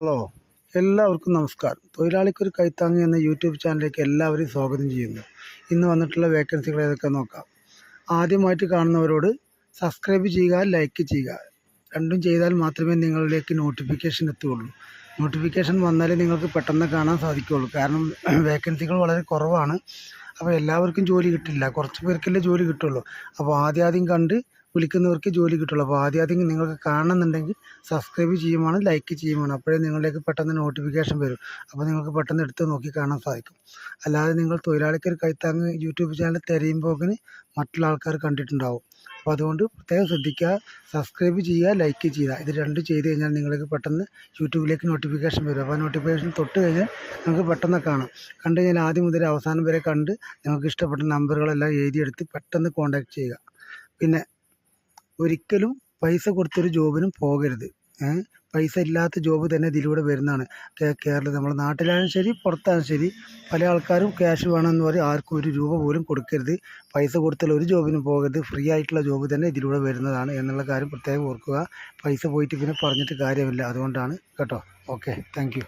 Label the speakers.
Speaker 1: Hello എല്ലാവർക്കും നമസ്കാരം. തൊഴിലാളിക്കൊരു കൈത്താങ്ങ് എന്ന യൂട്യൂബ് ചാനലിലേക്ക് എല്ലാവരെയും സ്വാഗതം ചെയ്യുന്നു. ഇന്ന് വന്നിട്ടുള്ള വേക്കൻസികൾ ഏതൊക്കെ നോക്കാം. ആദ്യമായിട്ട് കാണുന്നവരോട് സബ്സ്ക്രൈബ് ചെയ്യുക ലൈക്ക് ചെയ്യുക. രണ്ടും ചെയ്താൽ മാത്രമേ നിങ്ങളിലേക്ക് നോട്ടിഫിക്കേഷൻ എത്തുകയുള്ളൂ. നോട്ടിഫിക്കേഷൻ വന്നാലേ നിങ്ങൾക്ക് പെട്ടെന്ന് കാണാൻ സാധിക്കുകയുള്ളൂ. കാരണം വേക്കൻസികൾ വളരെ കുറവാണ്. അപ്പോൾ എല്ലാവർക്കും ജോലി കിട്ടില്ല. കുറച്ച് പേർക്കല്ലേ ജോലി കിട്ടുള്ളൂ അപ്പോൾ ആദ്യം ആദ്യം കണ്ട് വിളിക്കുന്നവർക്ക് ജോലി കിട്ടുള്ളൂ. അപ്പോൾ ആദ്യം ആദ്യം നിങ്ങൾക്ക് കാണണമെന്നുണ്ടെങ്കിൽ സബ്സ്ക്രൈബ് ചെയ്യുമാണ് ലൈക്ക് ചെയ്യുമാണ് അപ്പോഴേ നിങ്ങളിലേക്ക് പെട്ടെന്ന് നോട്ടിഫിക്കേഷൻ വരും. അപ്പോൾ നിങ്ങൾക്ക് പെട്ടെന്ന് എടുത്ത് നോക്കി കാണാൻ സാധിക്കും. അല്ലാതെ നിങ്ങൾ തൊഴിലാളിക്കൊരു കൈത്താങ്ങ് യൂട്യൂബ് ചാനൽ തിരയുമ്പോക്കിന് മറ്റുള്ള ആൾക്കാർ കണ്ടിട്ടുണ്ടാവും. അപ്പോൾ അതുകൊണ്ട് പ്രത്യേകം ശ്രദ്ധിക്കുക സബ്സ്ക്രൈബ് ചെയ്യുക ലൈക്ക് ചെയ്യുക. ഇത് രണ്ടും ചെയ്ത് കഴിഞ്ഞാൽ നിങ്ങൾക്ക് പെട്ടെന്ന് യൂട്യൂബിലേക്ക് നോട്ടിഫിക്കേഷൻ വരും. അപ്പോൾ നോട്ടിഫിക്കേഷൻ തൊട്ട് കഴിഞ്ഞാൽ നിങ്ങൾക്ക് പെട്ടെന്ന് കാണാം. കണ്ടു കഴിഞ്ഞാൽ ആദ്യം മുതൽ അവസാനം വരെ കണ്ട് നിങ്ങൾക്ക് ഇഷ്ടപ്പെട്ട നമ്പറുകളെല്ലാം എഴുതിയെടുത്ത് പെട്ടെന്ന് കോൺടാക്ട് ചെയ്യുക. പിന്നെ ഒരിക്കലും പൈസ കൊടുത്തൊരു ജോബിനും പോകരുത്. പൈസ ഇല്ലാത്ത ജോബ് തന്നെ ഇതിലൂടെ വരുന്നതാണ്. കേരളത്തിൽ നമ്മുടെ നാട്ടിലായാലും ശരി പുറത്തായാലും ശരി പല ആൾക്കാരും ക്യാഷ് വേണമെന്ന് പറയും. ആർക്കും ഒരു രൂപ പോലും കൊടുക്കരുത്. പൈസ കൊടുത്താൽ ഒരു ജോബിനും പോകരുത്. ഫ്രീ ആയിട്ടുള്ള ജോബ് തന്നെ ഇതിലൂടെ വരുന്നതാണ് എന്നുള്ള കാര്യം പ്രത്യേകം ഓർക്കുക. പൈസ പോയിട്ട് പിന്നെ പറഞ്ഞിട്ട് കാര്യമില്ല. അതുകൊണ്ടാണ് കേട്ടോ. ഓക്കെ. താങ്ക്